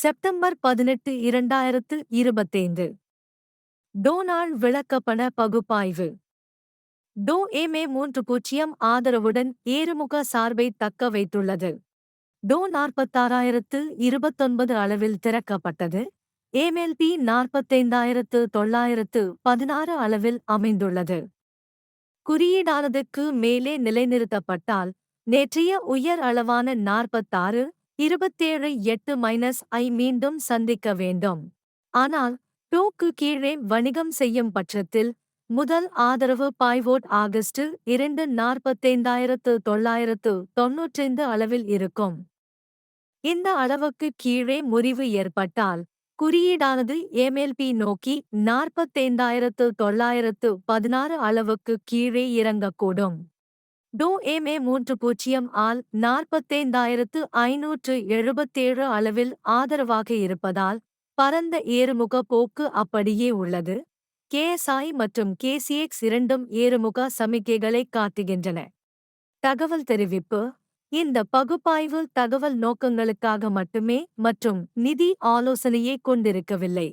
September பதினெட்டு இரண்டாயிரத்து இருபத்தைந்து. டோனால் விளக்கப்பண பகுப்பாய்வு. டோ ஏமே மூன்று பூஜ்ஜியம் ஆதரவுடன் ஏறுமுக சார்பை தக்க வைத்துள்ளது. டோ நாற்பத்தாறாயிரத்து இருபத்தொன்பது அளவில் திறக்கப்பட்டது. ஏமெல்பி நாற்பத்தைந்தாயிரத்து தொள்ளாயிரத்து பதினாறு அளவில் அமைந்துள்ளது. குறியீடானதுக்கு மேலே நிலைநிறுத்தப்பட்டால் நேற்றைய உயர் அளவான நாற்பத்தாறு இருபத்தேழு எட்டு மைனஸ் ஐ மீண்டும் சந்திக்க வேண்டும். ஆனால் டோக்கு கீழே வணிகம் செய்யும் பட்சத்தில் முதல் ஆதரவு பாய்வோட் ஆகஸ்ட் இரண்டு நாற்பத்தைந்தாயிரத்து தொள்ளாயிரத்து தொன்னூற்றைந்து அளவில் இருக்கும். இந்த அளவுக்கு கீழே முறிவு ஏற்பட்டால் குறியீடானது எம்எல்பி நோக்கி நாற்பத்தைந்தாயிரத்து தொள்ளாயிரத்து பதினாறு அளவுக்கு கீழே இறங்கக்கூடும். டோ எம்ஏ மூன்று பூஜ்ஜியம் ஆல் நாற்பத்தைந்தாயிரத்து ஐநூற்று எழுபத்தேழு அளவில் ஆதரவாக இருப்பதால் பரந்த ஏறுமுக போக்கு அப்படியே உள்ளது. கேஎஸ்ஐ மற்றும் கேசிஎக்ஸ் இரண்டும் ஏறுமுக சமிக்கைகளை காட்டுகின்றன. தகவல் தெரிவிப்பு இந்த பகுப்பாய்வு தகவல் நோக்கங்களுக்காக மட்டுமே மற்றும் நிதி ஆலோசனையை கொண்டிருக்கவில்லை.